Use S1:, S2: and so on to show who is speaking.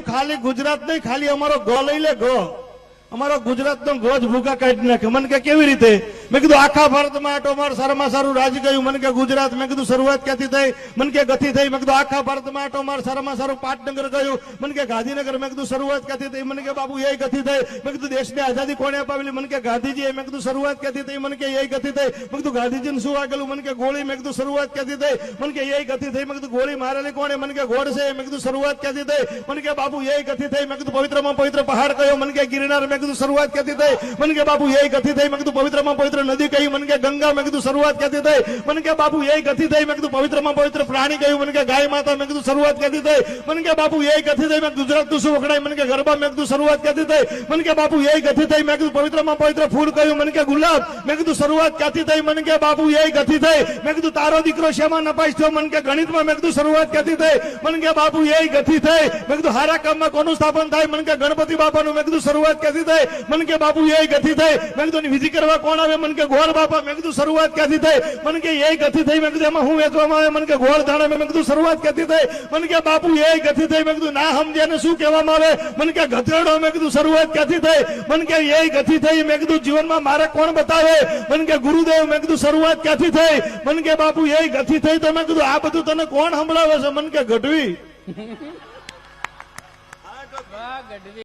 S1: કીધું ખાલી ગુજરાત નહીં ખાલી અમારો ગો લઈ લે ગો અમારો ગુજરાતનો ગો જ ભૂકા કાઢી નાખે મને કે કેવી રીતે મેકદુ આખા ભારત માં આટો માર સારા માં સારુ રાજ ગયુ મન કે ગુજરાત મેકદુ શરૂઆત કેતી થઈ મન કે ગતિ થઈ મેકદુ આખા ભારત માં આટો માર સારા માં સારુ પાટણગર ગયુ મન કે ગાંધીનગર મેકદુ શરૂઆત કેતી થઈ મન કે બાપુ યહી ગતિ થઈ મેકદુ દેશ મે આઝાદી કોણે અપાવેલી મન કે ગાંધીજી એ મેકદુ શરૂઆત કેતી થઈ મન કે યહી ગતિ થઈ મેકદુ ગાંધીજી ને શું આગળું મન કે ગોળી મેકદુ શરૂઆત કેતી થઈ મન કે યહી ગતિ થઈ મેકદુ ગોળી મારેલી કોણે મન કે ગોડસે મેકદુ શરૂઆત કેતી થઈ મન કે બાપુ યહી ગતિ થઈ મેકદુ પવિત્ર માં પવિત્ર પહાડ ગયો મન કે ગિરનાર મેકદુ શરૂઆત કેતી થઈ મન કે બાપુ યહી ગતિ થઈ મેકદુ પવિત્ર માં પવિત્ર નદી કઈ મને કે ગંગા મે કદુ શરૂઆત કે દીત થઈ મને કે બાપુ એય ગતિ થઈ મે કદુ પવિત્રમાં પવિત્ર પ્રાણી કયું મને કે ગાય માતા મને કદુ શરૂઆત કે દીત થઈ મને કે બાપુ એય ગતિ થઈ મે કદુ ગુજરાત નું સુ વકડે મને કે ગરબા મે કદુ શરૂઆત કે દીત થઈ મને કે બાપુ એય ગતિ થઈ મે કદુ પવિત્રમાં પવિત્ર ફૂલ કયું મને કે ગુલાબ મે કદુ શરૂઆત કે દીત થઈ મને કે બાપુ એય ગતિ થઈ મે કદુ તારો દીકરો શેમાં ન પાછો મને કે ગણિતમાં મે કદુ શરૂઆત કે દીત થઈ મને કે બાપુ એય ગતિ થઈ મે કદુ હારા કામમાં કોનો સ્થાપન થાય મને કે ગણપતિ બાપા નું મે કદુ શરૂઆત કે દીત થઈ મને કે બાપુ એય ગતિ થઈ મે કદુ ની વિધી કરવા કોણ આવે મને કે ગોળ બાપા મેં કીધું શરૂઆત ક્યાંથી થઈ મને કે એ ગતિ થઈ મેં કીધું એમાં હું વેચવામાં આવે મને કે ગોળ દાણા મેં કીધું શરૂઆત ક્યાંથી થઈ મને કે બાપુ એ ગતિ થઈ મેં કીધું ના સમજે ને શું કહેવામાં આવે મને કે ગધેડો મેં કીધું શરૂઆત ક્યાંથી થઈ મને કે એ ગતિ થઈ મેં કીધું જીવનમાં મારે કોણ બતાવે મને કે ગુરુદેવ મેં કીધું શરૂઆત ક્યાંથી થઈ મને કે બાપુ એ ગતિ થઈ તો મેં કીધું આ બધું તને કોણ સંભળાવે છે મને કે ગઢવી
S2: ગઢવી